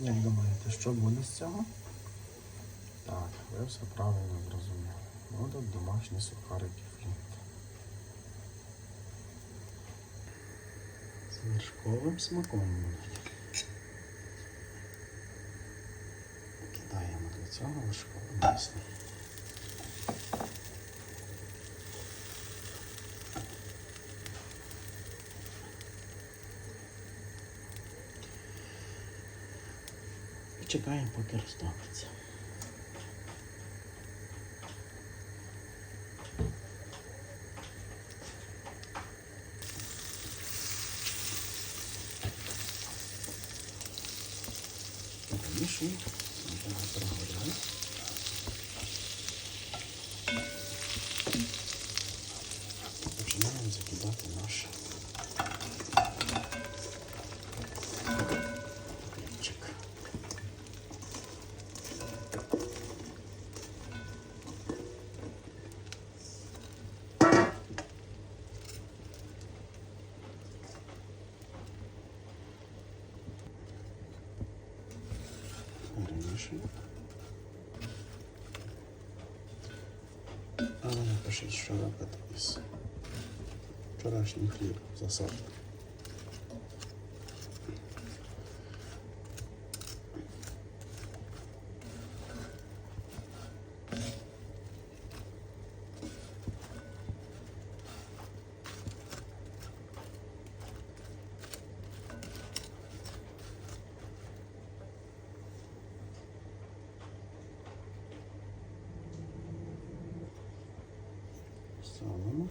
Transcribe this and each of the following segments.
Як думаєте, що буде з цього? Так, ви все правильно зрозуміли. Будуть домашні сухарики флінт. З вершковим смаком будуть. Кидаємо для цього вершкове масло. Чекаємо, поки розтопиться. Перемішуємо, сметана Перемішуємо. Але напишіть, що робити із вчорашнім хліб засолки. So.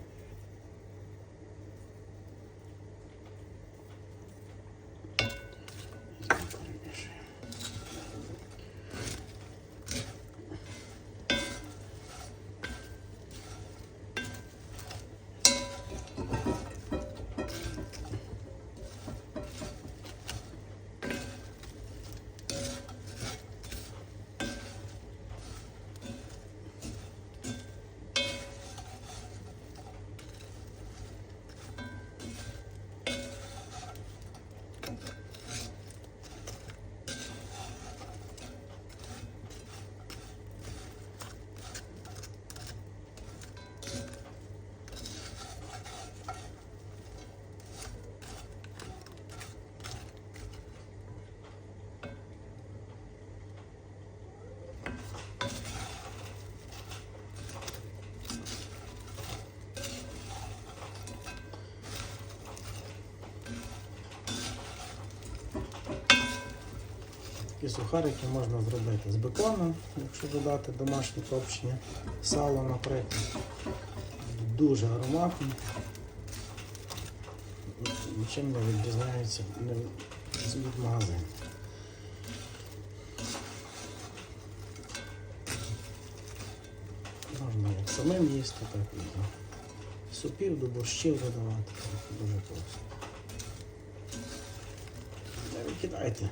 І сухарики можна зробити з беконом, якщо додати домашнє копчення, сало, наприклад. Дуже ароматні. Нічим не відрізняються не від магазину. Можна як самим їсти, так і до супів, до борщів додавати. Дуже просто. Не викидайте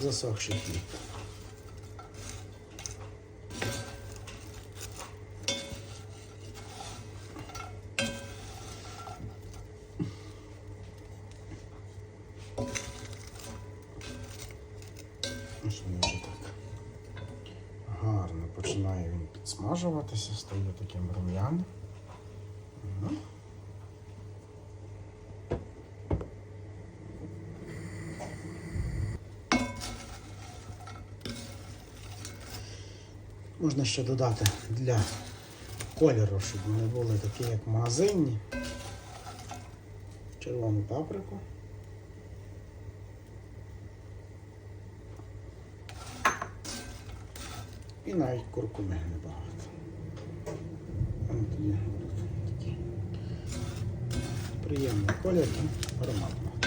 засохший хліб. Так гарно починає він підсмажуватися, стає таким рум'яним. Можна ще додати для кольору, щоб вони були такі, як магазинні. Червону паприку. І навіть куркуми небагато. Воно тоді такі приємний колір і ароматно.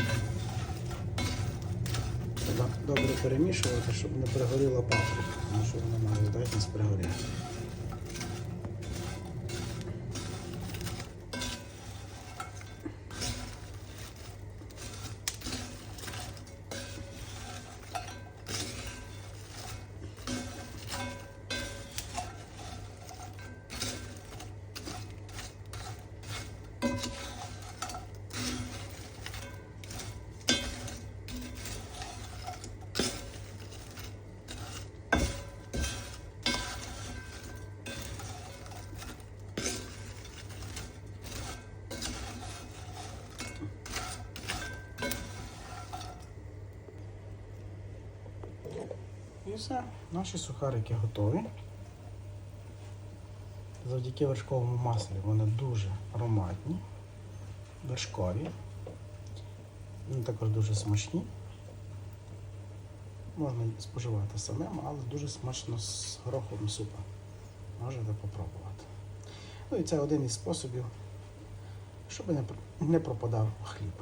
Добре перемішувати, щоб не пригоріла паприка, тому що вона має здатність пригоріти. І все, наші сухарики готові. Завдяки вершковому маслі вони дуже ароматні, вершкові. Вони також дуже смачні. Можна споживати самим, але дуже смачно з гороховим супом. Можете попробувати. Ну і це один із способів, щоб не пропадав хліб.